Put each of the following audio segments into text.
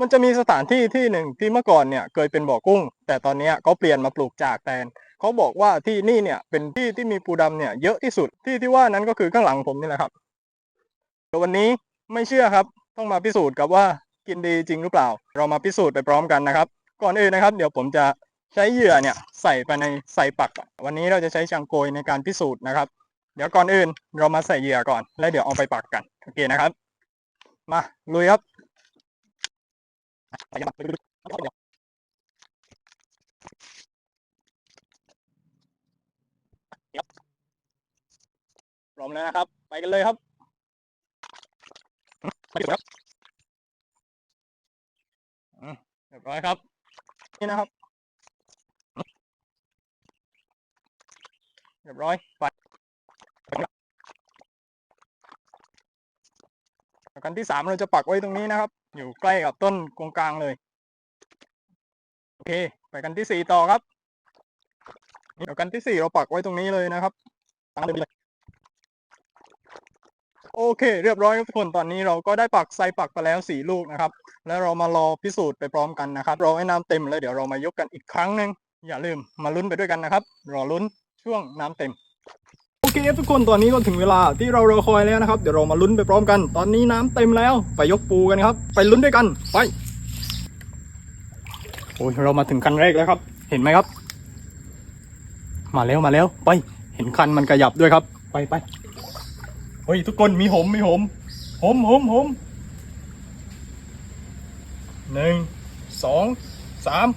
มันจะมีสถานที่ที่หนึ่งที่เมื่อก่อนเนี่ยเคยเป็นบ่อกุ้ง แต่ตอนนี้เขาเปลี่ยนมาปลูกจากแตนเขาบอกว่าที่นี่เนี่ยเป็นที่ที่มีปูดำเนี่ยเยอะที่สุดที่ที่ว่านั้นก็คือข้างหลังผมนี่แหละครับเดี๋ยววันนี้ไม่เชื่อครับ ต้องมาพิสูจน์กับว่ากินดีจริงหรือเปล่า เรามาพิสูจน์ไปพร้อมกันนะครับ ก่อนอื่นนะครับ เดี๋ยวผมจะใช้เหยื่อเนี่ยใส่ไปในใส่ปัก วันนี้เราจะใช้ชังโกยในการพิสูจน์นะครับ เดี๋ยวก่อนอื่นเรามาใส่เหยื่อก่อน แล้วเดี๋ยวเอาไปปักกันโอเคนะครับ มาลุยครับ ไปกันมาพร้อมแล้วนะครับ ไปกันเลยครับไปดีกว่าครับเรียบร้อยครับ นี่นะครับเรียบร้อยไปกันที่สามเราจะปักไว้ตรงนี้นะครับ อยู่ใกล้กับต้นกงกลางเลย โอเค ไปกันที่สี่ต่อครับ เดี๋ยวกันที่สี่เราปักไว้ตรงนี้เลยนะครับตังเดิมเลย โอเค เรียบร้อยครับทุกคนตอนนี้เราก็ได้ปักไซปักไปแล้วสี่ลูกนะครับ แล้วเรามารอพิสูจน์ไปพร้อมกันนะครับรอให้น้ำเต็มแล้วเดี๋ยวเรามายกกันอีกครั้งหนึ่งอย่าลืมมาลุ้นไปด้วยกันนะครับ รอลุ้นช่วงน้ำเต็ม เคทุกคนตอนนี้ก็ถึงเวลาที่เรารอคอยแล้วนะครับ เดี๋ยวเรามาลุ้นไปพร้อมกัน ตอนนี้น้ำเต็มแล้วไปยกปูกันครับ ไปลุ้นด้วยกันไปโอ้ยเรามาถึงคันแรกแล้วครับ เห็นไหมครับ มาแล้วมาแล้ว ไป เห็นคันมันขยับด้วยครับ ไปไปเฮ้ยทุกคนมีหมมีหมหมหมหมหนึ่งสองสาม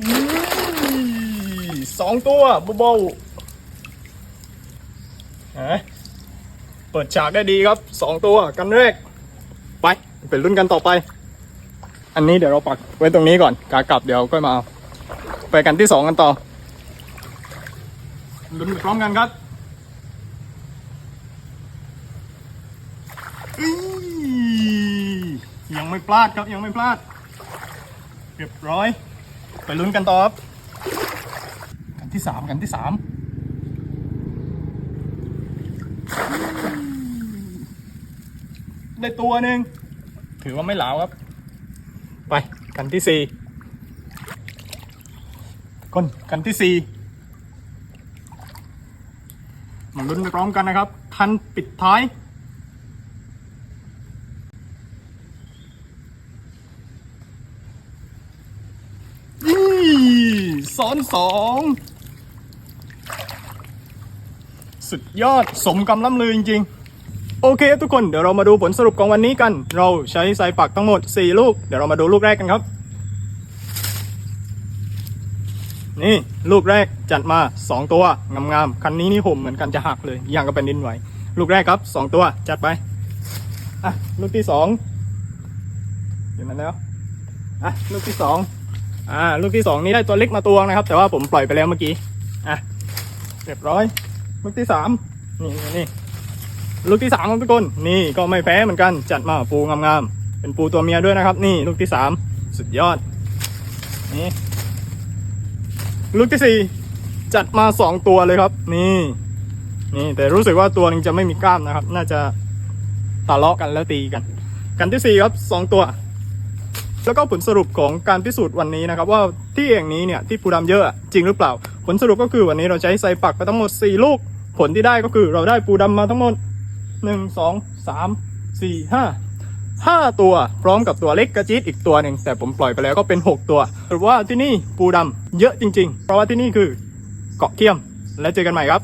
อุ้ย สองตัวบาๆฮะเปิดฉากได้ดีครับสองตัวกันแรก ไปเป็นรุ่นกันต่อไป อันนี้เดี๋ยวเราปักไว้ตรงนี้ก่อนกากลับเดี๋ยวก็มาเอาไปกันที่สองกันต่อลุ้นพร้อมกันครับยังไม่พลาดครับยังไม่พลาดเรียบร้อย ไปลุ้นกันต่อครับ ที่สามกันที่สามได้ตัวหนึ่งถือว่าไม่เหลาครับ ไปกันที่สี่คนกันที่สี่มาลุ้นไปพร้อมกันนะครับ คันปิดท้ายนี่ซ้อนสอง สุดยอดสมกำล่ำลือจริง ๆ โอเค ทุกคนเดี๋ยวเรามาดูผลสรุปของวันนี้กัน เราใช้สายปักทั้งหมด 4 ลูก เดี๋ยวเรามาดูลูกแรกกันครับ นี่ลูกแรกจัดมา 2 ตัวงามๆคันนี้นี่ผมเหมือนกันจะหักเลยอย่างกับเป็นดินไหวลูกแรกครับ 2 ตัวจัดไปอะลูกที่สองอยู่นั้นแล้วอะลูกที่สองอ่าลูกที่สองนี้ได้ตัวเล็กมาตัวนะครับ แต่ว่าผมปล่อยไปแล้วเมื่อกี้อะเรียบร้อย ลูกที่สามนี่นี่ลูกที่สามของทุกคนนี่ก็ไม่แพ้เหมือนกันจัดมาปูงามๆเป็นปูตัวเมียด้วยนะครับ นี่ลูกที่สามสุดยอดนี่ลูกที่สี่จัดมาสองตัวเลยครับ นี่ นี่แต่รู้สึกว่าตัวนึงจะไม่มีกล้ามนะครับ น่าจะทะเลาะกันแล้วตีกัน กันที่สี่ครับสองตัว แล้วก็ผลสรุปของการพิสูจน์วันนี้นะครับ ว่าที่แห่งนี้เนี่ยที่ปูดำเยอะจริงหรือเปล่า ผลสรุปก็คือวันนี้เราใช้ใส่ปักไปทั้งหมด 4 ลูก ผลที่ได้ก็คือเราได้ปูดำมาทั้งหมด 1 2 3 4 5 5 ตัวพร้อมกับตัวเล็กกระจี๊ดอีกตัวหนึ่งแต่ผมปล่อยไปแล้วก็เป็น 6 ตัวหรือว่าที่นี่ปูดำเยอะจริง ๆ เพราะว่าที่นี่คือเกาะเขี้ยม แล้วเจอกันใหม่ครับ